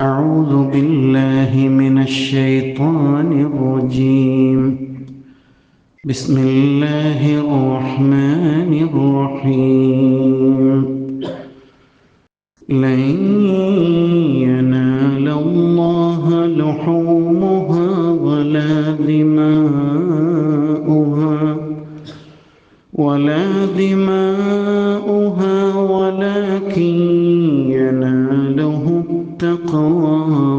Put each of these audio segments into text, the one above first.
أعوذ بالله من الشيطان الرجيم. بسم الله الرحمن الرحيم. لن ينال الله لحومها ولا دماؤها ولا دماؤها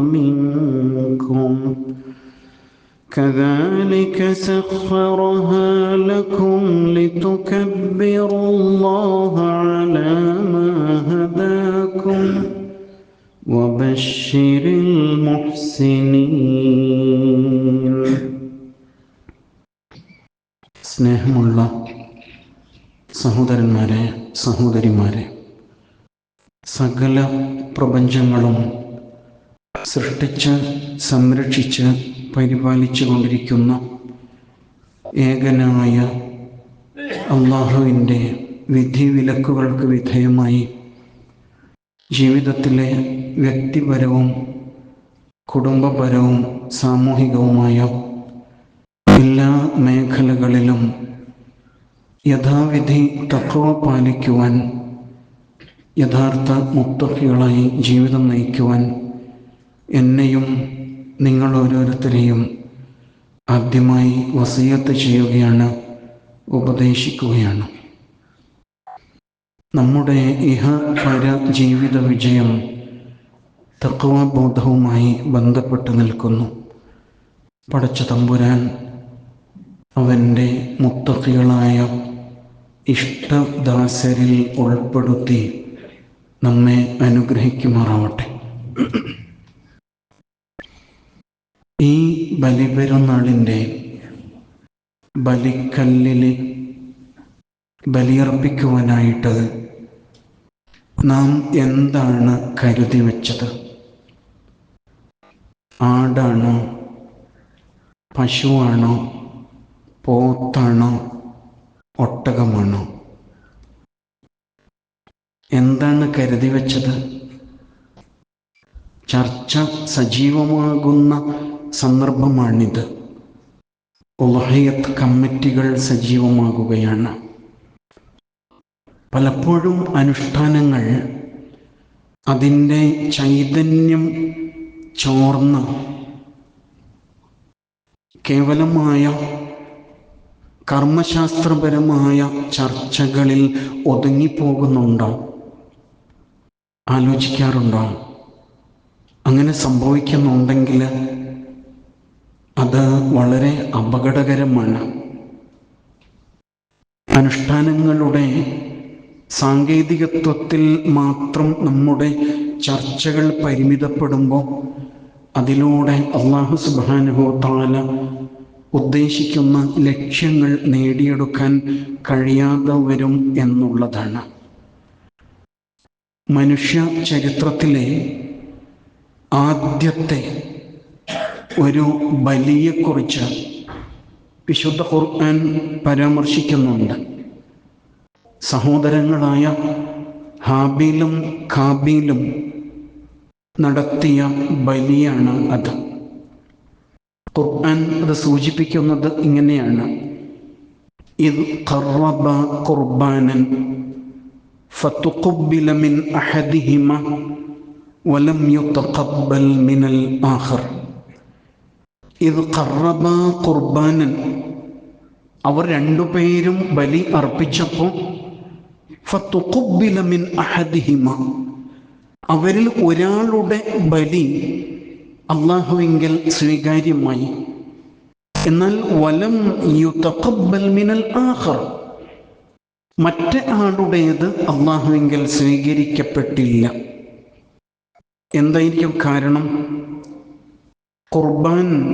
منكم كذلك سخرها لكم لتكبروا الله على ما هداكم وبشر المحسنين സ്നേഹമുള്ള സഹോദരന്മാരെ സഹോദരിമാരെ സകല പ്രപഞ്ചങ്ങളും സൃഷ്ടിച്ച് സംരക്ഷിച്ച് പരിപാലിച്ചു കൊണ്ടിരിക്കുന്ന ഏകനായ അള്ളാഹുവിന്റെ വിധിവിലക്കുകൾക്ക് വിധേയമായി ജീവിതത്തിലെ വ്യക്തിപരവും കുടുംബപരവും സാമൂഹികവുമായ എല്ലാ മേഖലകളിലും യഥാവിധി തക്കവ പാലിക്കുവാൻ യഥാർത്ഥ മുത്തഹികളായി ജീവിതം നയിക്കുവാൻ എന്നെയും നിങ്ങൾ ഓരോരുത്തരെയും ആദ്യമായി വസീയത്ത് ചെയ്യുകയാണ് ഉപദേശിക്കുകയാണ്. നമ്മുടെ ഇഹ പര ജീവിത വിജയം തത്വബോധവുമായി ബന്ധപ്പെട്ട് നിൽക്കുന്നു. പടച്ച തമ്പുരാൻ അവന്റെ മുത്തക്കികളായ ഇഷ്ടദാസരിൽ ഉൾപ്പെടുത്തി നമ്മെ അനുഗ്രഹിക്കുമാറാവട്ടെ. ഈ ബലിപെരുന്നാളിന്റെ ബലിക്കല്ലിൽ ബലിയർപ്പിക്കുവാനായിട്ട് നാം എന്താണ് കരുതി വെച്ചത്? ആടാണോ? പശുവാണോ? പോത്താണോ? ഒട്ടകമാണോ? എന്താണ് കരുതി വെച്ചത്? ചർച്ച സജീവമാകുന്ന സന്ദർഭമാണിത്. ഉലഹയത്ത് കമ്മിറ്റികൾ സജീവമാകുകയാണ്. പലപ്പോഴും അനുഷ്ഠാനങ്ങൾ അതിന്റെ ചൈതന്യം ചോർന്ന് കേവലമായ കർമ്മശാസ്ത്രപരമായ ചർച്ചകളിൽ ഒതുങ്ങിപ്പോകുന്നുണ്ടോ? ആലോചിക്കാറുണ്ടോ? അങ്ങനെ സംഭവിക്കുന്നുണ്ടെങ്കിൽ അത് വളരെ അപകടകരമാണ്. അനുഷ്ഠാനങ്ങളുടെ സാങ്കേതികത്വത്തിൽ മാത്രം നമ്മുടെ ചർച്ചകൾ പരിമിതപ്പെടുമ്പോൾ അതിലൂടെ അള്ളാഹു സുബാനുഹോ താല ഉദ്ദേശിക്കുന്ന ലക്ഷ്യങ്ങൾ നേടിയെടുക്കാൻ കഴിയാതെ വരും എന്നുള്ളതാണ്. മനുഷ്യ ചരിത്രത്തിലെ ആദ്യത്തെ ഒരു ബലിയെക്കുറിച്ച് വിശുദ്ധ ഖുർആൻ പരാമർശിക്കുന്നുണ്ട് സഹോദരങ്ങളായ ഹാബീലും ഖാബീലും നടത്തിയ ബലിയാണ് അത് ഖുർആൻ അത് സൂചിപ്പിക്കുന്നത് ഇങ്ങനെയാണ് ഇത് ഖറബ ഖുർബാനൻ فتقبل من أحدهما ولم يتقبل من الآخر ഇത് കറബ കുർബാനൻ. അവർ രണ്ടുപേരും ബലി അർപ്പിച്ചപ്പോൾ അവരിൽ ഒരാളുടെ ബലി അള്ളാഹുവിങ്കിൽ സ്വീകാര്യമായി. എന്നാൽ വലം യുതഖബ്ബൽ മിനൽ ആഖർ. മറ്റേ ആളുടേത് അള്ളാഹുവിങ്കിൽ സ്വീകരിക്കപ്പെട്ടില്ല. എന്തായിരിക്കും കാരണം? ഖുർബാൻ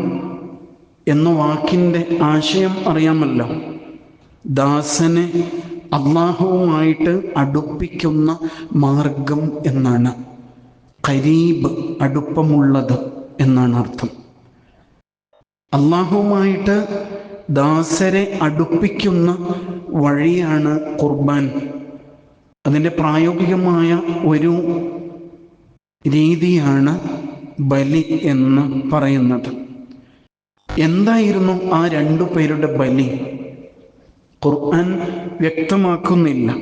എന്ന വാക്കിന്റെ ആശയം അറിയാമല്ലോ. ദാസനെ അള്ളാഹുവുമായിട്ട് അടുപ്പിക്കുന്ന മാർഗം എന്നാണ്. കരീബ് അടുപ്പമുള്ളത് എന്നാണ് അർത്ഥം. അള്ളാഹുവുമായിട്ട് ദാസരെ അടുപ്പിക്കുന്ന വഴിയാണ് ഖുർബാൻ. അതിന്റെ പ്രായോഗികമായ ഒരു രീതിയാണ് ബലി എന്ന് പറയുന്നത്. എന്തായിരുന്നു ആ രണ്ടു പേരുടെ ബലി? ഖുർആൻ വ്യക്തമാക്കുന്നില്ല.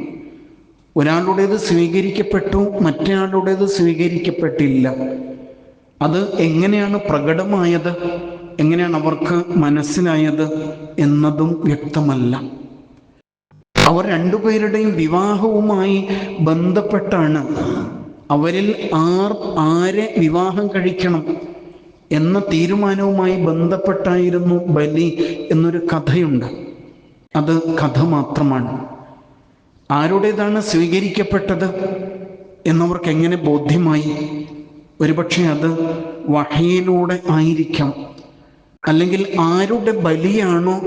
ഒരാളുടേത് സ്വീകരിക്കപ്പെട്ടു മറ്റേയാളുടേത് സ്വീകരിക്കപ്പെട്ടില്ല. അത് എങ്ങനെയാണ് പ്രകടമായത്? എങ്ങനെയാണ് അവർക്ക് മനസ്സിലായത് എന്നതും വ്യക്തമല്ല. അവർ രണ്ടുപേരുടെയും വിവാഹവുമായി ബന്ധപ്പെട്ടാണ്. അവരിൽ ആർ ആരെ വിവാഹം കഴിക്കണം എന്ന തീരുമാനവുമായി ബന്ധപ്പെട്ടായിരുന്നു ബലി എന്നൊരു കഥയുണ്ട്. അത് കഥ മാത്രമാണ്. ആരുടേതാണ് സ്വീകരിക്കപ്പെട്ടത് എന്നവർക്ക് എങ്ങനെ ബോധ്യമായി? ഒരുപക്ഷെ അത് വഹയിലൂടെ ആയിരിക്കാം. അല്ലെങ്കിൽ ആരുടെ ബലിയാണോ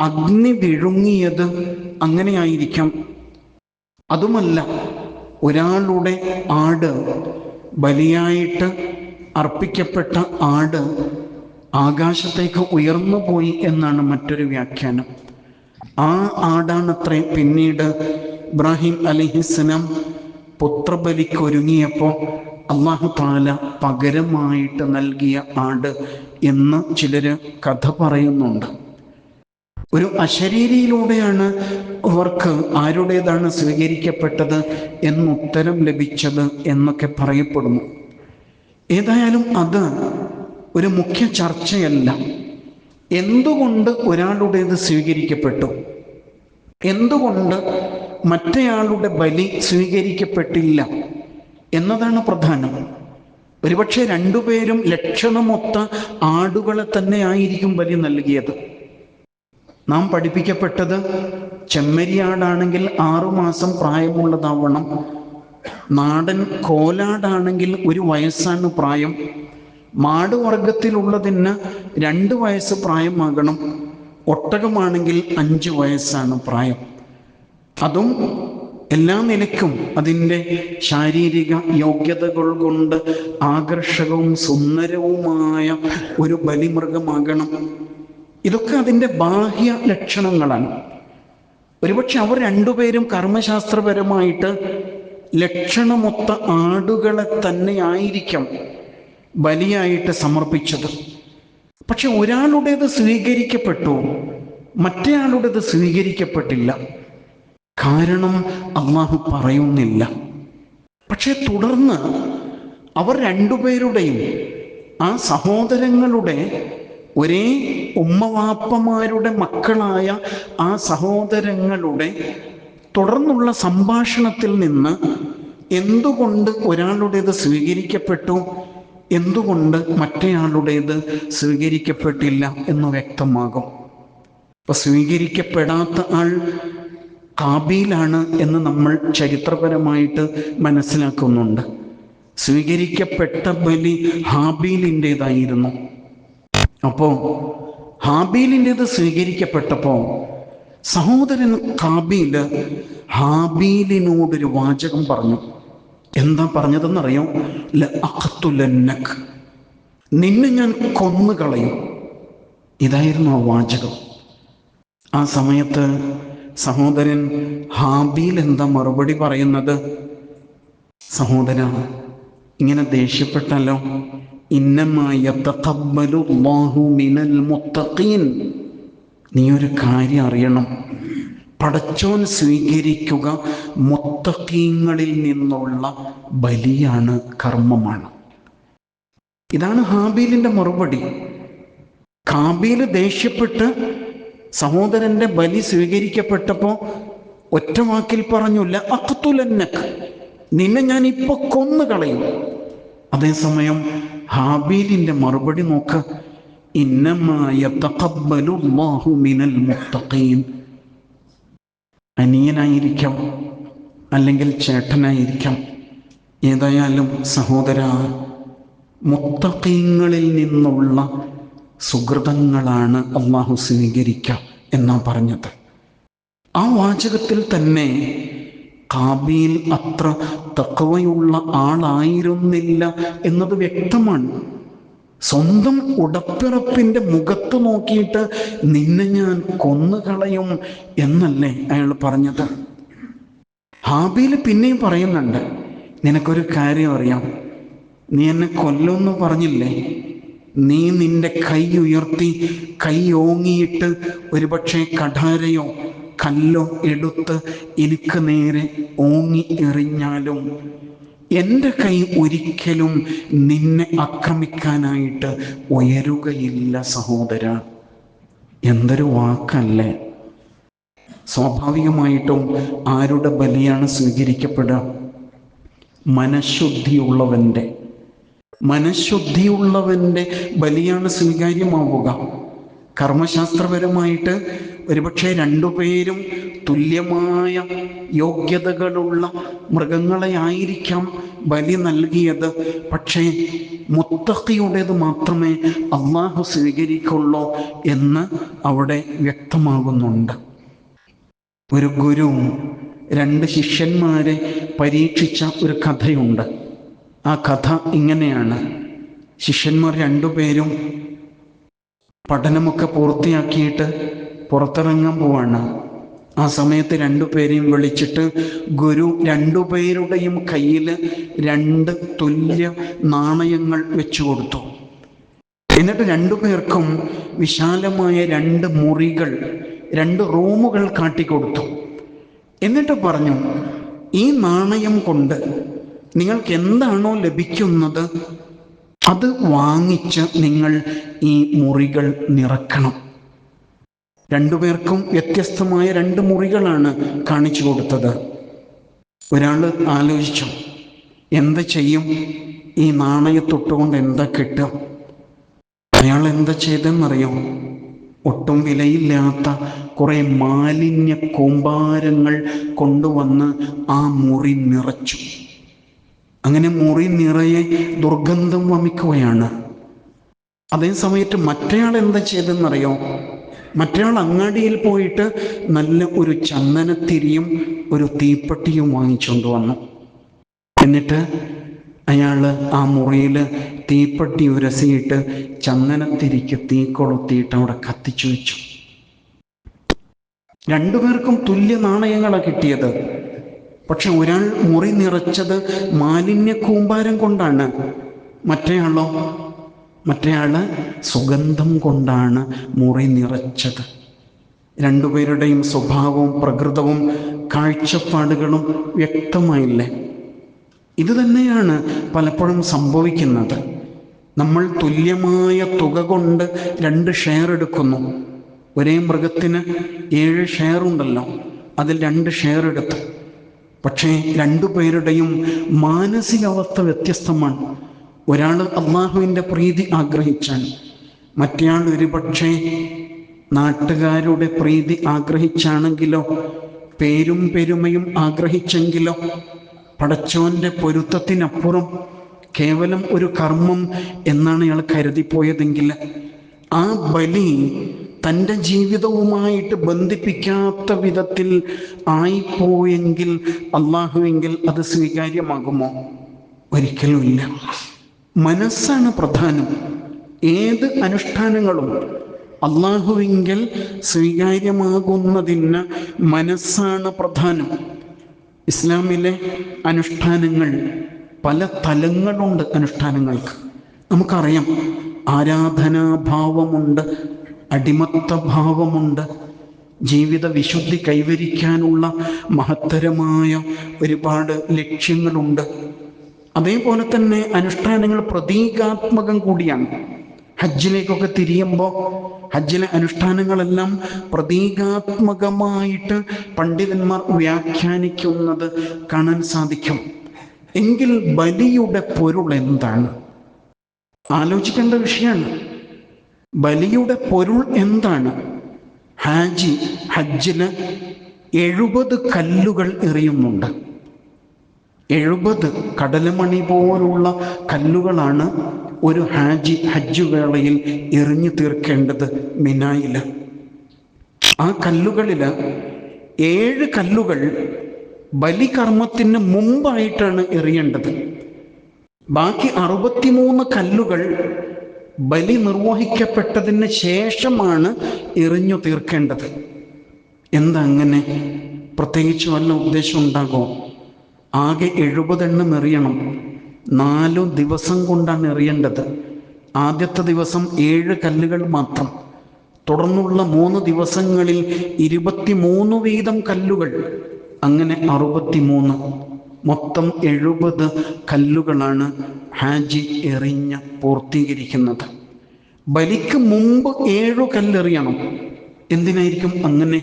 അഗ്നി വിഴുങ്ങിയത് അങ്ങനെയായിരിക്കാം. അതുമല്ല ഒരാളുടെ ആട് ബലിയായിട്ട് അർപ്പിക്കപ്പെട്ട ആട് ആകാശത്തേക്ക് ഉയർന്നു പോയി എന്നാണ് മറ്റൊരു വ്യാഖ്യാനം. ആ ആടാണത്രേ പിന്നീട് ഇബ്രാഹിം അലിഹിസ്സലാം പുത്രബലിക്കൊരുങ്ങിയപ്പോൾ അള്ളാഹു താല പകരമായിട്ട് നൽകിയ ആട് എന്ന് ചിലര് കഥ പറയുന്നുണ്ട്. ഒരു അശരീരിയിലൂടെയാണ് അവർക്ക് ആരുടേതാണ് സ്വീകരിക്കപ്പെട്ടത് എന്നുത്തരം ലഭിച്ചത് എന്നൊക്കെ പറയപ്പെടുന്നു. ഏതായാലും അത് ഒരു മുഖ്യ ചർച്ചയല്ല. എന്തുകൊണ്ട് ഒരാളുടേത് സ്വീകരിക്കപ്പെട്ടു? എന്തുകൊണ്ട് മറ്റേയാളുടെ ബലി സ്വീകരിക്കപ്പെട്ടില്ല എന്നതാണ് പ്രധാനം. ഒരുപക്ഷെ രണ്ടുപേരും ലക്ഷണമൊത്ത ആടുകളെ തന്നെ ആയിരിക്കും ബലി നൽകിയത്. നാം പഠിപ്പിക്കപ്പെട്ടത് ചെമ്മരിയാടാണെങ്കിൽ ആറുമാസം പ്രായമുള്ളതാവണം. നാടൻ കോലാടാണെങ്കിൽ ഒരു വയസ്സാണ് പ്രായം. മാടുവർഗത്തിലുള്ളതിന് രണ്ട് വയസ്സ് പ്രായമാകണം. ഒട്ടകമാണെങ്കിൽ അഞ്ച് വയസ്സാണ് പ്രായം. അതും എല്ലാ നിലയ്ക്കും അതിന്റെ ശാരീരിക യോഗ്യതകൾ കൊണ്ട് ആകർഷകവും സുന്ദരവുമായ ഒരു ബലിമൃഗമാകണം. ഇതൊക്കെ അതിന്റെ ബാഹ്യ ലക്ഷണങ്ങളാണ്. ഒരുപക്ഷെ അവർ രണ്ടുപേരും കർമ്മശാസ്ത്രപരമായിട്ട് ലക്ഷണമൊത്ത ആടുകളെ തന്നെ ആയിരിക്കാം ബലിയായിട്ട് സമർപ്പിച്ചത്. പക്ഷെ ഒരാളുടേത് സ്വീകരിക്കപ്പെട്ടു മറ്റേയാളുടേത് സ്വീകരിക്കപ്പെട്ടില്ല. കാരണം അള്ളാഹു പറയുന്നില്ല. പക്ഷെ തുടർന്ന് അവർ രണ്ടുപേരുടെയും ആ സഹോദരങ്ങളുടെ ഒരേ ഉമ്മവാപ്പമാരുടെ മക്കളായ ആ സഹോദരങ്ങളുടെ തുടർന്നുള്ള സംഭാഷണത്തിൽ നിന്ന് എന്തുകൊണ്ട് ഒരാളുടേത് സ്വീകരിക്കപ്പെട്ടു? എന്തുകൊണ്ട് മറ്റേയാളുടേത് സ്വീകരിക്കപ്പെട്ടില്ല എന്ന് വ്യക്തമാകും. അപ്പൊ സ്വീകരിക്കപ്പെടാത്ത ആൾ കാബീലാണ് എന്ന് നമ്മൾ ചരിത്രപരമായിട്ട് മനസ്സിലാക്കുന്നുണ്ട്. സ്വീകരിക്കപ്പെട്ട ബലി ഹാബീലിന്റെതായിരുന്നു. അപ്പോൾ ഹാബീലിന്റെത് സ്വീകരിക്കപ്പെട്ടപ്പോൾ സഹോദരൻ കാബീൽ ഹാബീലിനോടൊരു വാചകം പറഞ്ഞു. എന്താ പറഞ്ഞതെന്നറിയോ? അഖത്തുലന്നക് നിന്നെ ഞാൻ കൊന്നുകളയും. ഇതായിരുന്നു ആ വാചകം. ആ സമയത്ത് സഹോദരൻ ഹാബീൽ എന്താ മറുപടി പറയുന്നത്? സഹോദര ഇങ്ങനെ ദേഷ്യപ്പെട്ടല്ലോ മിനൽ മുത്തഖീൻ. നീ ഒരു കാര്യം അറിയണം. പടച്ചോൻ സ്വീകരിക്കുക മുത്തക്കീങ്ങളിൽ നിന്നുള്ള ബലിയാണ് കർമ്മമാണ്. ഇതാണ് ഹാബീലിന്റെ മറുപടി. കാബീൽ ദേഷ്യപ്പെട്ട് സഹോദരന്റെ ബലി സ്വീകരിക്കപ്പെട്ടപ്പോൾ ഒറ്റ വാക്കിൽ പറഞ്ഞില്ല അക്തുലന്നക്ക് നിന്നെ ഞാൻ ഇപ്പൊ കൊന്നു കളയും അതേസമയം ഹാബീലിന്റെ മറുപടി നോക്ക്. അനിയനായിരിക്കാം അല്ലെങ്കിൽ ചേട്ടനായിരിക്കാം. ഏതായാലും സഹോദര മുത്തക്കീങ്ങളിൽ നിന്നുള്ള സുഹൃതങ്ങളാണ് അള്ളാഹു സ്വീകരിക്കുക എന്നാ പറഞ്ഞത്. ആ വാചകത്തിൽ തന്നെ കാബീൽ അത്ര തക്കവയുള്ള ആളായിരുന്നില്ല എന്നത് വ്യക്തമാണ്. സ്വന്തം ഉടപ്പിറപ്പിന്റെ മുഖത്ത് നോക്കിയിട്ട് നിന്നെ ഞാൻ കൊന്നുകളയും എന്നല്ലേ അയാൾ പറഞ്ഞത്. ഹാബിയിൽ പിന്നെയും പറയുന്നുണ്ട് നിനക്കൊരു കാര്യം അറിയാം. നീ എന്നെ കൊല്ലുമെന്ന് പറഞ്ഞില്ലേ? നീ നിന്റെ കൈ ഉയർത്തി കൈ ഓങ്ങിയിട്ട് ഒരുപക്ഷെ കഠാരയോ കല്ലോ എടുത്ത് എനിക്ക് നേരെ ഓങ്ങി എറിഞ്ഞാലും എന്റെ കൈ ഒരിക്കലും നിന്നെ ആക്രമിക്കാനായിട്ട് ഉയരുകയില്ല സഹോദര. എന്തൊരു വാക്കല്ലേ? സ്വാഭാവികമായിട്ടും ആരുടെ ബലിയാണ് സ്വീകരിക്കപ്പെടുക? മനഃശുദ്ധിയുള്ളവന്റെ. മനഃശുദ്ധിയുള്ളവന്റെ ബലിയാണ് സ്വീകാര്യമാവുക. കർമ്മശാസ്ത്രപരമായിട്ട് ഒരുപക്ഷെ രണ്ടുപേരും തുല്യമായ യോഗ്യതകളുള്ള മൃഗങ്ങളെ ആയിരിക്കാം ബലി നൽകിയത്. പക്ഷേ മുത്തക്കിയുടേത് മാത്രമേ അള്ളാഹു സ്വീകരിക്കുള്ളൂ എന്ന് അവിടെ വ്യക്തമാകുന്നുണ്ട്. ഒരു ഗുരു രണ്ട് ശിഷ്യന്മാരെ പരീക്ഷിച്ച ഒരു കഥയുണ്ട്. ആ കഥ ഇങ്ങനെയാണ്. ശിഷ്യന്മാർ രണ്ടുപേരും പഠനമൊക്കെ പൂർത്തിയാക്കിയിട്ട് പുറത്തിറങ്ങാൻ പോവാണ്. ആ സമയത്ത് രണ്ടുപേരെയും വിളിച്ചിട്ട് ഗുരു രണ്ടുപേരുടെയും കയ്യിൽ രണ്ട് തുല്യ നാണയങ്ങൾ വെച്ചു കൊടുത്തു. എന്നിട്ട് രണ്ടുപേർക്കും വിശാലമായ രണ്ട് മുറികൾ രണ്ട് റൂമുകൾ കാട്ടിക്കൊടുത്തു. എന്നിട്ട് പറഞ്ഞു ഈ നാണയം കൊണ്ട് നിങ്ങൾക്ക് എന്താണോ ലഭിക്കുന്നത് അത് വാങ്ങിച്ച് നിങ്ങൾ ഈ മുറികൾ നിറക്കണം. രണ്ടുപേർക്കും വ്യത്യസ്തമായ രണ്ട് മുറികളാണ് കാണിച്ചു കൊടുത്തത്. ഒരാൾ ആലോചിച്ചു എന്ത് ചെയ്യും? ഈ നാണയത്തൊട്ടുകൊണ്ട് എന്താ കിട്ടും അയാൾ എന്താ ചെയ്തെന്നറിയോ ഒട്ടും വിലയില്ലാത്ത കുറേ മാലിന്യ കൂമ്പാരങ്ങൾ കൊണ്ടുവന്ന് ആ മുറി നിറച്ചു. അങ്ങനെ മുറി നിറയെ ദുർഗന്ധം വമിക്കുകയാണ്. അതേ സമയത്ത് മറ്റേയാൾ എന്താ ചെയ്തെന്നറിയോ മറ്റേയാൾ അങ്ങാടിയിൽ പോയിട്ട് നല്ല ഒരു ചന്ദനത്തിരിയും ഒരു തീപ്പെട്ടിയും വാങ്ങിച്ചുകൊണ്ട് വന്നു. എന്നിട്ട് അയാൾ ആ മുറിയിൽ തീപ്പെട്ടി ഉരസിയിട്ട് ചന്ദനത്തിരിക്ക് തീ കൊളുത്തിയിട്ട് അവിടെ കത്തിച്ചു വെച്ചു. രണ്ടുപേർക്കും തുല്യ നാണയങ്ങളാണ് കിട്ടിയത്. പക്ഷെ ഒരാൾ മുറി നിറച്ചത് മാലിന്യ കൂമ്പാരം കൊണ്ടാണ്. മറ്റേയാളോ മറ്റേയാൾ സുഗന്ധം കൊണ്ടാണ് മുറി നിറച്ചത്. രണ്ടുപേരുടെയും സ്വഭാവവും പ്രകൃതവും കാഴ്ചപ്പാടുകളും വ്യക്തമായില്ലേ? ഇത് തന്നെയാണ് പലപ്പോഴും സംഭവിക്കുന്നത്. നമ്മൾ തുല്യമായ തുക കൊണ്ട് രണ്ട് ഷെയർ എടുക്കുന്നു. ഒരേ മൃഗത്തിന് ഏഴ് ഷെയർ ഉണ്ടല്ലോ അതിൽ രണ്ട് ഷെയർ എടുത്തു. പക്ഷേ രണ്ടു പേരുടെയും മാനസികാവസ്ഥ വ്യത്യസ്തമാണ്. ഒരാൾ അള്ളാഹുവിന്റെ പ്രീതി ആഗ്രഹിച്ചാൽ മറ്റേയാൾ ഒരുപക്ഷെ നാട്ടുകാരുടെ പ്രീതി ആഗ്രഹിച്ചാണെങ്കിലോ പേരും പെരുമയും ആഗ്രഹിച്ചെങ്കിലോ പടച്ചോന്റെ പൊരുത്തത്തിനപ്പുറം കേവലം ഒരു കർമ്മം എന്നാണ് ഇയാൾ കരുതിപ്പോയതെങ്കിൽ ആ ബലി തന്റെ ജീവിതവുമായിട്ട് ബന്ധിപ്പിക്കാത്ത വിധത്തിൽ ആയിപ്പോയെങ്കിൽ അള്ളാഹുവെങ്കിൽ അത് സ്വീകാര്യമാകുമോ? ഒരിക്കലുമില്ല. മനസ്സാണ് പ്രധാനം. ഏത് അനുഷ്ഠാനങ്ങളും അള്ളാഹുവിങ്കിൽ സ്വീകാര്യമാകുന്നതിന് മനസ്സാണ് പ്രധാനം. ഇസ്ലാമിലെ അനുഷ്ഠാനങ്ങൾ പല തലങ്ങളുണ്ട് അനുഷ്ഠാനങ്ങൾക്ക്. നമുക്കറിയാം ആരാധനാഭാവമുണ്ട് അടിമത്ത ഭാവമുണ്ട് ജീവിത വിശുദ്ധി കൈവരിക്കാനുള്ള മഹത്തരമായ ഒരുപാട് ലക്ഷ്യങ്ങളുണ്ട്. അതേപോലെ തന്നെ അനുഷ്ഠാനങ്ങൾ പ്രതീകാത്മകം കൂടിയാണ്. ഹജ്ജിലേക്കൊക്കെ തിരിയുമ്പോൾ ഹജ്ജിലെ അനുഷ്ഠാനങ്ങളെല്ലാം പ്രതീകാത്മകമായിട്ട് പണ്ഡിതന്മാർ വ്യാഖ്യാനിക്കുന്നത് കാണാൻ സാധിക്കും. എങ്കിൽ ബലിയുടെ പൊരുൾ എന്താണ്? ആലോചിക്കേണ്ട വിഷയമാണ്. ബലിയുടെ പൊരുൾ എന്താണ്? ഹാജി ഹജ്ജിൽ എഴുപത് കല്ലുകൾ എറിയുന്നുണ്ട്. എഴുപത് കടലമണി പോലുള്ള കല്ലുകളാണ് ഒരു ഹാജി ഹജ്ജ് വേളയിൽ എറിഞ്ഞു തീർക്കേണ്ടത് മിനായിൽ ആ കല്ലുകളിൽ ഏഴ് കല്ലുകൾ ബലികർമ്മത്തിന് മുമ്പായിട്ടാണ് എറിയേണ്ടത്. ബാക്കി അറുപത്തിമൂന്ന് കല്ലുകൾ ബലി നിർവഹിക്കപ്പെട്ടതിന് ശേഷമാണ് എറിഞ്ഞു തീർക്കേണ്ടത്. എന്തങ്ങനെ? പ്രത്യേകിച്ച് വല്ല ഉദ്ദേശം ഉണ്ടാകുമോ? ആകെ എഴുപതെണ്ണം എറിയണം. നാലു ദിവസം കൊണ്ടാണ് എറിയേണ്ടത്. ആദ്യത്തെ ദിവസം ഏഴ് കല്ലുകൾ മാത്രം. തുടർന്നുള്ള മൂന്ന് ദിവസങ്ങളിൽ ഇരുപത്തിമൂന്ന് വീതം കല്ലുകൾ. അങ്ങനെ അറുപത്തിമൂന്ന്. മൊത്തം എഴുപത് കല്ലുകളാണ് ഹാജി എറിഞ്ഞ് പൂർത്തീകരിക്കുന്നത്. ബലിക്ക് മുമ്പ് ഏഴു കല്ലെറിയണം. എന്തിനായിരിക്കും അങ്ങനെ?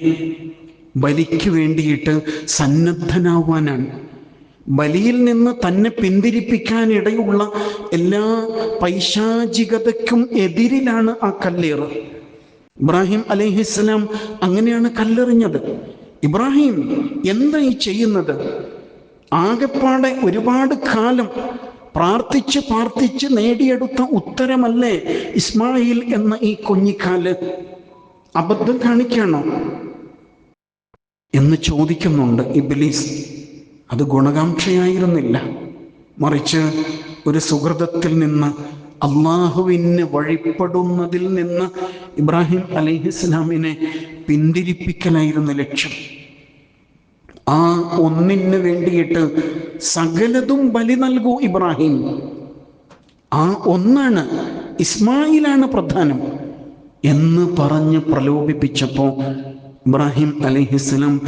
ബലിക്ക് വേണ്ടിയിട്ട് സന്നദ്ധനാവാനാണ്. ബലിയിൽ നിന്ന് തന്നെ പിന്തിരിപ്പിക്കാനിടയുള്ള എല്ലാ പൈശാചികതയ്ക്കും എതിരിലാണ് ആ കല്ലേറ്. ഇബ്രാഹിം അലൈഹിസ്സലാം അങ്ങനെയാണ് കല്ലെറിഞ്ഞത്. ഇബ്രാഹിം എന്താ ഈ ചെയ്യുന്നത്? ആകെപ്പാടെ ഒരുപാട് കാലം പ്രാർത്ഥിച്ച് പ്രാർത്ഥിച്ച് നേടിയെടുത്ത ഉത്തരമല്ലേ ഇസ്മായിൽ എന്ന ഈ കുഞ്ഞിക്കാൽ? അബദ്ധം കാണിക്കണോ എന്ന് ചോദിക്കുന്നുണ്ട് ഇബിലീസ്. അത് ഗുണകാംക്ഷയായിരുന്നില്ല. മറിച്ച് ഒരു സുഹൃതത്തിൽ നിന്ന് അള്ളാഹുവിന് വഴിപ്പെടുന്നതിൽ നിന്ന് ഇബ്രാഹിം അലൈഹിസ്ലാമിനെ പിന്തിരിപ്പിക്കലായിരുന്നു ലക്ഷ്യം. ആ ഒന്നിന് വേണ്ടിയിട്ട് സകലതും ബലി നൽകൂ ഇബ്രാഹിം. ആ ഒന്നാണ് ഇസ്മായിലാണ് പ്രധാനം എന്ന് പറഞ്ഞ് പ്രലോഭിപ്പിച്ചപ്പോൾ ഇബ്രാഹിം അലൈഹിസ്ലാം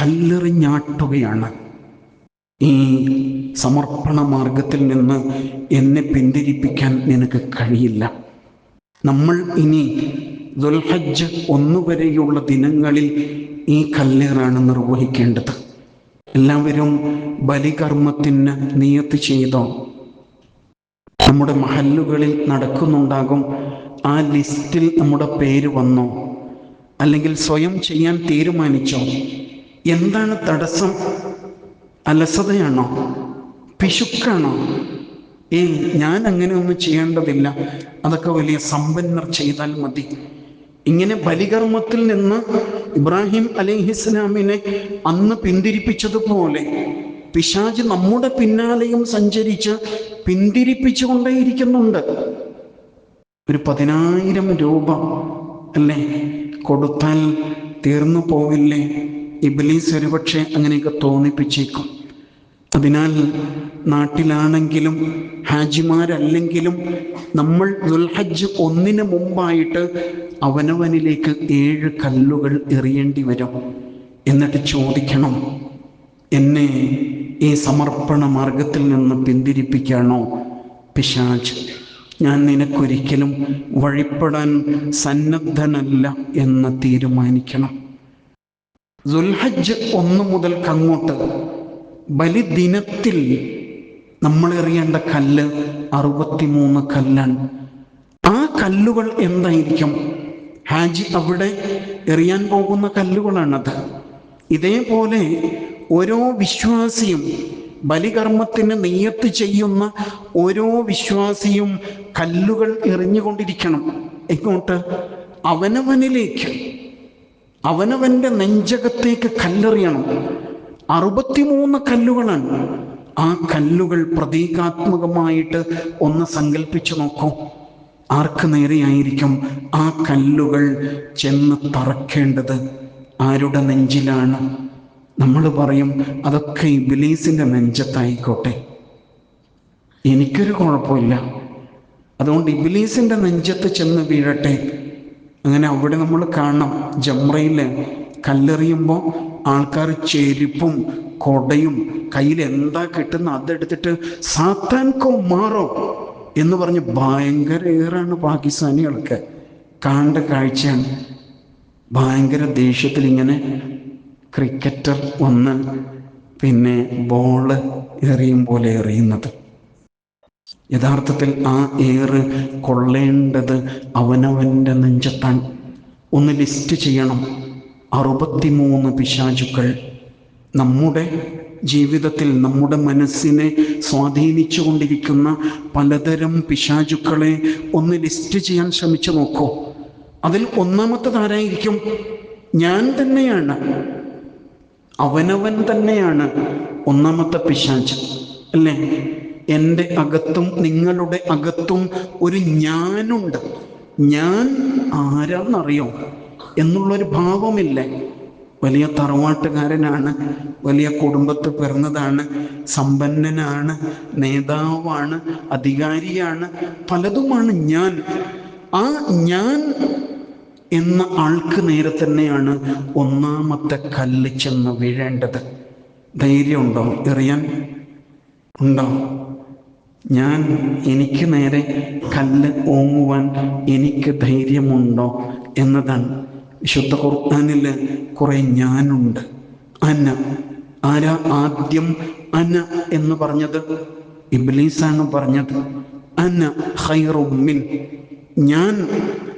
കല്ലെറിഞ്ഞാട്ടുകയാണ്. ഈ സമർപ്പണ മാർഗത്തിൽ നിന്ന് എന്നെ പിന്തിരിപ്പിക്കാൻ നിനക്ക് കഴിയില്ല. നമ്മൾ ഇനി ദുൽഹജ്ജ് ഒന്നുവരെയുള്ള ദിനങ്ങളിൽ ഈ കല്ലേറാണ് നിർവഹിക്കേണ്ടത്. എല്ലാവരും ബലികർമ്മത്തിന് നിയത്ത് ചെയ്തോ? നമ്മുടെ മഹല്ലുകളിൽ നടക്കുന്നുണ്ടാകും ആ ലിസ്റ്റിൽ നമ്മുടെ പേര് വന്നോ? അല്ലെങ്കിൽ സ്വയം ചെയ്യാൻ തീരുമാനിച്ചോ? എന്താണ് തടസ്സം? അലസതയാണോ? പിശുക്കാണോ? ഏ ഞാൻ അങ്ങനെ ഒന്നും ചെയ്യേണ്ടതില്ല. അതൊക്കെ വലിയ സമ്പന്നർ ചെയ്താൽ മതി. ഇങ്ങനെ ബലികർമ്മത്തിൽ നിന്ന് ഇബ്രാഹിം അലിഹിസ്ലാമിനെ അന്ന് പിന്തിരിപ്പിച്ചതുപോലെ പിശാജ് നമ്മുടെ പിന്നാലെയും സഞ്ചരിച്ച് പിന്തിരിപ്പിച്ചുകൊണ്ടേയിരിക്കുന്നുണ്ട്. ഒരു പതിനായിരം രൂപ അല്ലേ? കൊടുത്താൽ തീർന്നു പോവില്ലേ? ഇബിലീസ് ഒരുപക്ഷെ അങ്ങനെയൊക്കെ തോന്നിപ്പിച്ചേക്കും. അതിനാൽ നാട്ടിലാണെങ്കിലും ഹാജിമാരല്ലെങ്കിലും നമ്മൾ ദുൽഹജ്ജ് ഒന്നിന് മുമ്പായിട്ട് അവനവനിലേക്ക് ഏഴ് കല്ലുകൾ എറിയേണ്ടി വരും. എന്നിട്ട് ചോദിക്കണം എന്നെ ഈ സമർപ്പണ മാർഗത്തിൽ നിന്ന് പിന്തിരിപ്പിക്കാണോ? പിശാജ് ഞാൻ നിനക്കൊരിക്കലും വഴിപ്പെടാൻ സന്നദ്ധനല്ല എന്ന് തീരുമാനിക്കണം. ദുൽഹജ്ജ് ഒന്ന് മുതൽക്കങ്ങോട്ട് ബലിദിനത്തിൽ നമ്മൾ എറിയേണ്ട കല്ല് അറുപത്തിമൂന്ന് കല്ലാണ്. ആ കല്ലുകൾ എന്തായിരിക്കും? ഹാജി അവിടെ എറിയാൻ പോകുന്ന കല്ലുകളാണത്. ഇതേപോലെ ഓരോ വിശ്വാസിയും ബലികർമ്മത്തിന് നെയ്യത്ത് ചെയ്യുന്ന ഓരോ വിശ്വാസിയും കല്ലുകൾ എറിഞ്ഞുകൊണ്ടിരിക്കണം. എങ്ങോട്ട്? അവനവനിലേക്ക്. അവനവന്റെ നെഞ്ചകത്തേക്ക് കല്ലെറിയണം. അറുപത്തിമൂന്ന് കല്ലുകളാണ്. ആ കല്ലുകൾ പ്രതീകാത്മകമായിട്ട് ഒന്ന് സങ്കല്പിച്ചു നോക്കൂ. ആർക്ക് നേരെയായിരിക്കും ആ കല്ലുകൾ ചെന്ന് തറക്കേണ്ടത് ആരുടെ നെഞ്ചിലാണ്? നമ്മൾ പറയും അതൊക്കെ ഈ ബിലീസിന്റെ നെഞ്ചത്തായിക്കോട്ടെ. എനിക്കൊരു കുഴപ്പമില്ല. അതുകൊണ്ട് ഇബിലീസിന്റെ നെഞ്ചത്ത് ചെന്ന് വീഴട്ടെ. അങ്ങനെ അവിടെ നമ്മൾ കാണണം ജമ്രയിൽ കല്ലെറിയുമ്പോൾ ആൾക്കാർ ചെരുപ്പും കൊടയും കയ്യിൽ എന്താ കിട്ടുന്ന അതെടുത്തിട്ട് സാത്താൻകോ മാറോ എന്ന് പറഞ്ഞ് ഭയങ്കര ഏറാണ് പാകിസ്ഥാനികൾക്ക് കാണ്ട കാഴ്ചയാണ്. ഭയങ്കര ദേഷ്യത്തിൽ ഇങ്ങനെ ക്രിക്കറ്റർ വന്ന് പിന്നെ ബോൾ എറിയും പോലെ എറിയുന്നത്. യഥാർത്ഥത്തിൽ ആ ഏറ് കൊള്ളേണ്ടത് അവനവന്റെ നെഞ്ചത്താണ് ഒന്ന് ലിസ്റ്റ് ചെയ്യണം. അറുപത്തിമൂന്ന് പിശാചുക്കൾ നമ്മുടെ ജീവിതത്തിൽ നമ്മുടെ മനസ്സിനെ സ്വാധീനിച്ചു കൊണ്ടിരിക്കുന്ന പലതരം പിശാചുക്കളെ ഒന്ന് ലിസ്റ്റ് ചെയ്യാൻ ശ്രമിച്ചു നോക്കൂ. അതിൽ ഒന്നാമത്തത് ആരായിരിക്കും? ഞാൻ തന്നെയാണ്. അവനവൻ തന്നെയാണ് ഒന്നാമത്തെ പിശാച്. അല്ലേ? എന്റെ അകത്തും നിങ്ങളുടെ അകത്തും ഒരു ഞാനുണ്ട്. ഞാൻ ആരാന്നറിയോ? എന്നുള്ളൊരു ഭാവമില്ല വലിയ തറവാട്ടുകാരനാണ് വലിയ കുടുംബത്ത് പിറന്നതാണ് സമ്പന്നനാണ് നേതാവാണ് അധികാരിയാണ് പലതുമാണ് ഞാൻ. ആ ഞാൻ എന്ന ആൾക്ക് നേരെ തന്നെയാണ് ഒന്നാമത്തെ കല്ല് ചെന്ന് വീഴേണ്ടത്. ധൈര്യമുണ്ടോ? എറിയാൻ ഉണ്ടോ? ഞാൻ എനിക്ക് നേരെ കല്ല് ഓങ്ങുവാൻ എനിക്ക് ധൈര്യമുണ്ടോ എന്നതാണ് വിശുദ്ധ ഖുർആാനിൽ കുറെ ഞാനുണ്ട്. അന്ന ആരാ ആദ്യം അന എന്ന് പറഞ്ഞത് ഇബ്ലീസാണ് പറഞ്ഞത്. അന ഹൈറുമിൻ ഞാൻ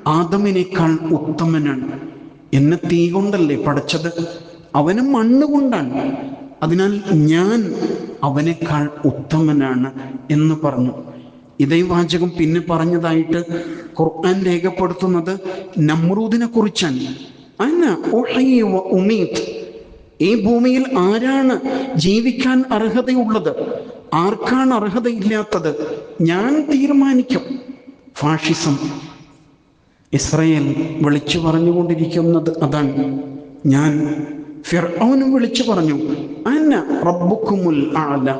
ആദമിനേക്കാൾ ഉത്തമനാണ്. എന്നെ തീ കൊണ്ടല്ലേ പഠിച്ചത് അവന് മണ്ണ് കൊണ്ടാണ്. അതിനാൽ ഞാൻ അവനേക്കാൾ ഉത്തമനാണ് എന്ന് പറഞ്ഞു. ഇതേ വാചകം പിന്നെ പറഞ്ഞതായിട്ട് ഖുർആൻ രേഖപ്പെടുത്തുന്നത് നമ്രൂദിനെ കുറിച്ചാണ്. ഉമീത്. ഈ ഭൂമിയിൽ ആരാണ് ജീവിക്കാൻ അർഹതയുള്ളത്? ആർക്കാണ് അർഹതയില്ലാത്തത്? ഞാൻ തീരുമാനിക്കും. ഫാഷിസം. ഇസ്രയേൽ വിളിച്ചു പറഞ്ഞുകൊണ്ടിരിക്കുന്നത് അതാണ്. ഞാൻ ഫിർഔനും വിളിച്ചു പറഞ്ഞു അന്ന റബ്ബുക്കുമുൽ ആല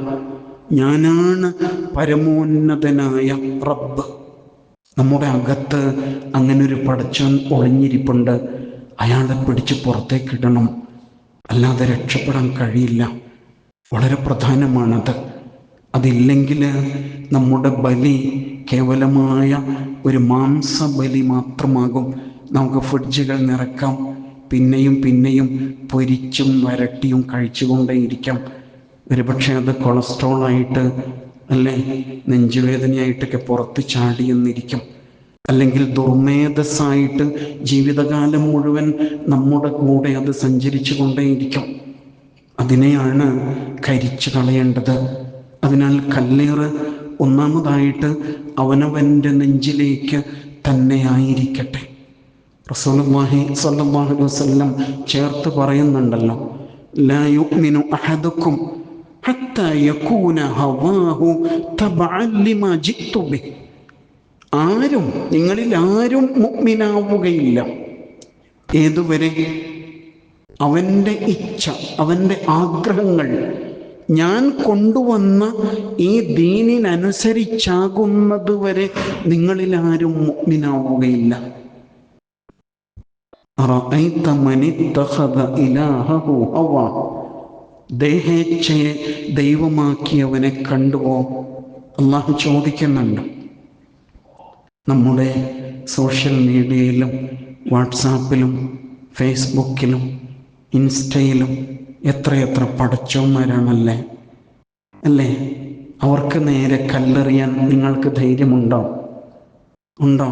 ഞാനാണ് പരമോന്നതനായ റബ്ബ്. നമ്മുടെ അകത്ത് അങ്ങനെ ഒരു പടച്ചോൻ ഒളിഞ്ഞിരിപ്പുണ്ട്. അയാളെ പിടിച്ച് പുറത്തേക്കിടണം അല്ലാതെ രക്ഷപ്പെടാൻ കഴിയില്ല. വളരെ പ്രധാനമാണത്. അതില്ലെങ്കിൽ നമ്മുടെ ബലി കേവലമായ ഒരു മാംസബലി മാത്രമാകും. നമുക്ക് ഫ്രിഡ്ജുകൾ നിറക്കാം. പിന്നെയും പിന്നെയും പൊരിച്ചും വരട്ടിയും കഴിച്ചുകൊണ്ടേയിരിക്കാം. ഒരുപക്ഷെ അത് കൊളസ്ട്രോൾ ആയിട്ട് അല്ലേ നെഞ്ചുവേദനയായിട്ടൊക്കെ പുറത്ത് ചാടിയെന്നിരിക്കും. അല്ലെങ്കിൽ ദുർമേധസ്സായിട്ട് ജീവിതകാലം മുഴുവൻ നമ്മുടെ കൂടെ അത് സഞ്ചരിച്ചു കൊണ്ടേയിരിക്കും. അതിനെയാണ് കരിച്ചു കളയേണ്ടത്. അതിനാൽ കല്ലേറ് ഒന്നാമതായിട്ട് അവനവന്റെ നെഞ്ചിലേക്ക് തന്നെ ആയിരിക്കട്ടെ. റസൂലുള്ളാഹി സ്വല്ലല്ലാഹു അലൈഹി വസല്ലം ചേർത്ത് പറയുന്നുണ്ടല്ലോ ലാ യുഅ്മിനു അഹദുക്കും ഹത്താ യകൂന ഹവാഹു തബഅൻ ലിമാ ജിത്തു ബിഹി ആരും നിങ്ങളിൽ ആരും മുഗ്മിനാവുകയില്ല. ഏതുവരെ? അവന്റെ ഇച്ഛ അവന്റെ ആഗ്രഹങ്ങൾ. ഞാൻ കൊണ്ടുവന്ന ഈ ദീനിനനുസരിച്ചാകുന്നത് വരെ നിങ്ങളിൽ ആരും മുഗ്മിനാവുകയില്ല. മനി ഇത്തഖദ ഇലാഹഹു ഹവാ. ദേഹേച്ഛയെ ദൈവമാക്കിയവനെ കണ്ടുവോ? അള്ളാഹു ചോദിക്കുന്നുണ്ട്. നമ്മുടെ സോഷ്യൽ മീഡിയയിലും വാട്സാപ്പിലും ഫേസ്ബുക്കിലും ഇൻസ്റ്റയിലും എത്രയെത്ര പഠിച്ചവന്മാരാണല്ലേ? അല്ലേ? അവർക്ക് നേരെ കല്ലെറിയാൻ നിങ്ങൾക്ക് ധൈര്യമുണ്ടോ? ഉണ്ടോ?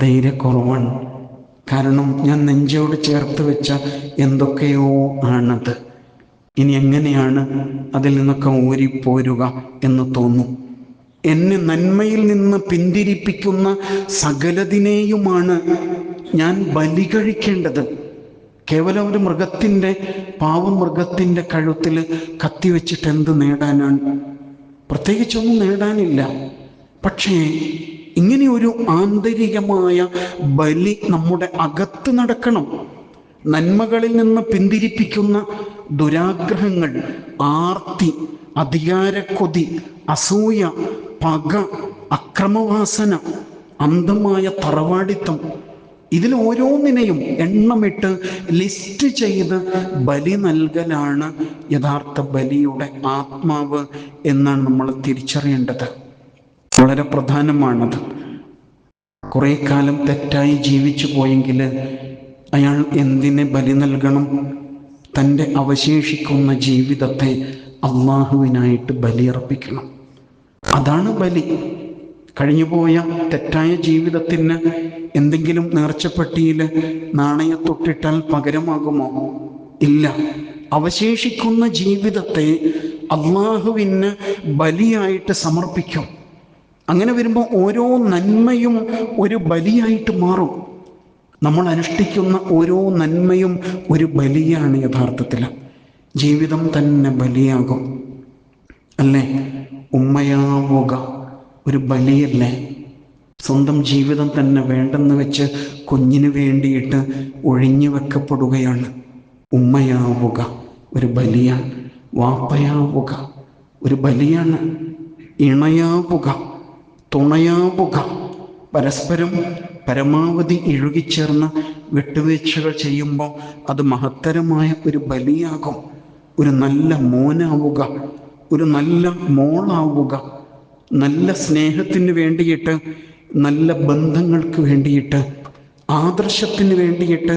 ധൈര്യക്കുറവാണ്. കാരണം ഞാൻ നെഞ്ചോട് ചേർത്ത് വെച്ച എന്തൊക്കെയോ ആണത്. ഇനി എങ്ങനെയാണ് അതിൽ നിന്നൊക്കെ ഊരിപ്പോരുക എന്ന് തോന്നും. എന്നെ നന്മയിൽ നിന്ന് പിന്തിരിപ്പിക്കുന്ന സകലതിനെയുമാണ് ഞാൻ ബലി കഴിക്കേണ്ടത്. കേവലം ഒരു മൃഗത്തിന്റെ പാവം മൃഗത്തിന്റെ കഴുത്തിൽ കത്തിവെച്ചിട്ട് എന്ത് നേടാനാണ്? പ്രത്യേകിച്ചൊന്നും നേടാനില്ല. പക്ഷേ ഇങ്ങനെ ഒരു ആന്തരികമായ ബലി നമ്മുടെ അകത്ത് നടക്കണം. നന്മകളിൽ നിന്ന് പിന്തിരിപ്പിക്കുന്ന ദുരാഗ്രഹങ്ങൾ ആർത്തി അധികാരക്കൊതി അസൂയ പക അക്രമവാസന അന്ധമായ തറവാടിത്തം. ഇതിൽ ഓരോന്നിനെയും എണ്ണമിട്ട് ലിസ്റ്റ് ചെയ്ത് ബലി നൽകലാണ് യഥാർത്ഥ ബലിയുടെ ആത്മാവ് എന്നാണ് നമ്മൾ തിരിച്ചറിയേണ്ടത്. വളരെ പ്രധാനമാണത്. കുറേ കാലം തെറ്റായി ജീവിച്ചു പോയെങ്കിൽ അയാൾ എന്തിനെ ബലി നൽകണം? തന്റെ അവശേഷിക്കുന്ന ജീവിതത്തെ അള്ളാഹുവിനായിട്ട് ബലിയർപ്പിക്കണം. അതാണ് ബലി. കഴിഞ്ഞുപോയ തെറ്റായ ജീവിതത്തിന് എന്തെങ്കിലും നേർച്ചപ്പെട്ടിയിൽ നാണയത്തൊട്ടിട്ടാൽ പകരമാകുമോ? ഇല്ല. അവശേഷിക്കുന്ന ജീവിതത്തെ അള്ളാഹുവിന് ബലിയായിട്ട് സമർപ്പിക്കും. അങ്ങനെ വരുമ്പോൾ ഓരോ നന്മയും ഒരു ബലിയായിട്ട് മാറും. നമ്മൾ അനുഷ്ഠിക്കുന്ന ഓരോ നന്മയും ഒരു ബലിയാണ് യഥാർത്ഥത്തിൽ. ജീവിതം തന്നെ ബലിയാകും. അല്ലേ? ഉമ്മയാവുക. ഒരു ബലിയല്ലേ? സ്വന്തം ജീവിതം തന്നെ വേണ്ടെന്ന് വെച്ച് കുഞ്ഞിന് വേണ്ടിയിട്ട് ഒഴിഞ്ഞു വെക്കപ്പെടുകയാണ്. ഉമ്മയാവുക. ഒരു ബലിയാണ് വാപ്പയാവുക. ഒരു ബലിയാണ്. ഇണയാവുക. തുണയാവുക. പരസ്പരം പരമാവധി ഇഴുകിച്ചേർന്ന് വിട്ടുവീഴ്ചകൾ ചെയ്യുമ്പോൾ അത് മഹത്തരമായ ഒരു ബലിയാകും. ഒരു നല്ല മോനാവുക ഒരു നല്ല മോളാവുക നല്ല സ്നേഹത്തിന് വേണ്ടിയിട്ട് നല്ല ബന്ധങ്ങൾക്ക് വേണ്ടിയിട്ട് ആദർശത്തിന് വേണ്ടിയിട്ട്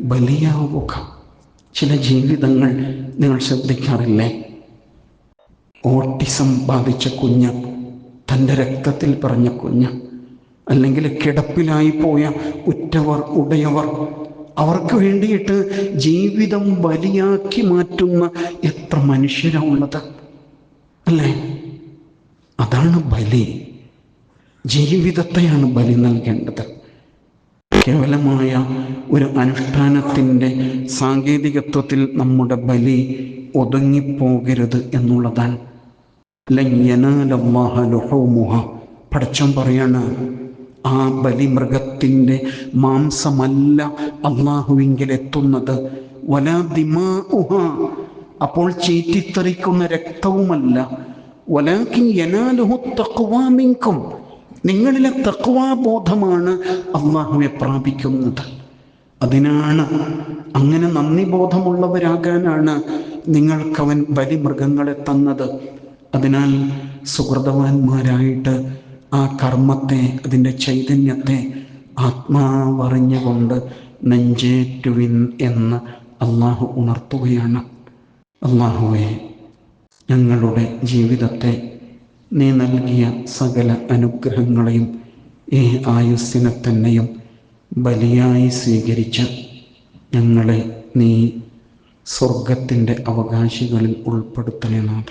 ബലിയാവുക. ചില ജീവിതങ്ങൾ നിങ്ങൾ ശ്രദ്ധിക്കാറില്ലേ? ഓട്ടിസം ബാധിച്ച കുഞ്ഞ് തന്റെ രക്തത്തിൽ പറഞ്ഞ കുഞ്ഞ് അല്ലെങ്കിൽ കിടപ്പിലായി പോയ ഉറ്റവർ ഉടയവർ അവർക്ക് വേണ്ടിയിട്ട് ജീവിതം വലിയാക്കി മാറ്റുന്ന എത്ര മനുഷ്യരാണ് അല്ലേ? അതാണ് ബലി. ജീവിതത്തെയാണ് ബലി നൽകേണ്ടത്. കേവലമായ ഒരു അനുഷ്ഠാനത്തിന്റെ സാങ്കേതികത്വത്തിൽ നമ്മുടെ ബലി ഒതുങ്ങിപ്പോകരുത് എന്നുള്ളതാണ്. ലഞ്ഞനാലുഹമുഹ പടച്ചം പറയാണ് ആ ബലിമൃഗത്തിന്റെ മാംസമല്ല അള്ളാഹുവിങ്കിൽ എത്തുന്നത് വല ദിമാഉഹ. അപ്പോൾ ചീറ്റിത്തെറിക്കുന്ന രക്തവുമല്ല. വലാക്കിൻ യനാലുഹു തക്കുവാമിങ്കും നിങ്ങളിലെ തക്കുവാബോധമാണ് അള്ളാഹുവെ പ്രാപിക്കുന്നത്. അതിനാണ് അങ്ങനെ നന്ദി ബോധമുള്ളവരാകാനാണ് നിങ്ങൾക്കവൻ ബലിമൃഗങ്ങളെ തന്നത്. അതിനാൽ സുഹൃതവാന്മാരായിട്ട് ആ കർമ്മത്തെ അതിന്റെ ചൈതന്യത്തെ ആത്മാവറിഞ്ഞുകൊണ്ട് നെഞ്ചേറ്റുവിൻ എന്ന് അള്ളാഹു ഉണർത്തുകയാണ്. അള്ളാഹുവെ ഞങ്ങളുടെ ജീവിതത്തെ നീ നൽകിയ സകല അനുഗ്രഹങ്ങളെയും ഈ ആയുസ്സിനെ തന്നെയും ബലിയായി സ്വീകരിച്ച് ഞങ്ങളെ നീ സ്വർഗത്തിന്റെ അവകാശികളിൽ ഉൾപ്പെടുത്തണേ നാഥ.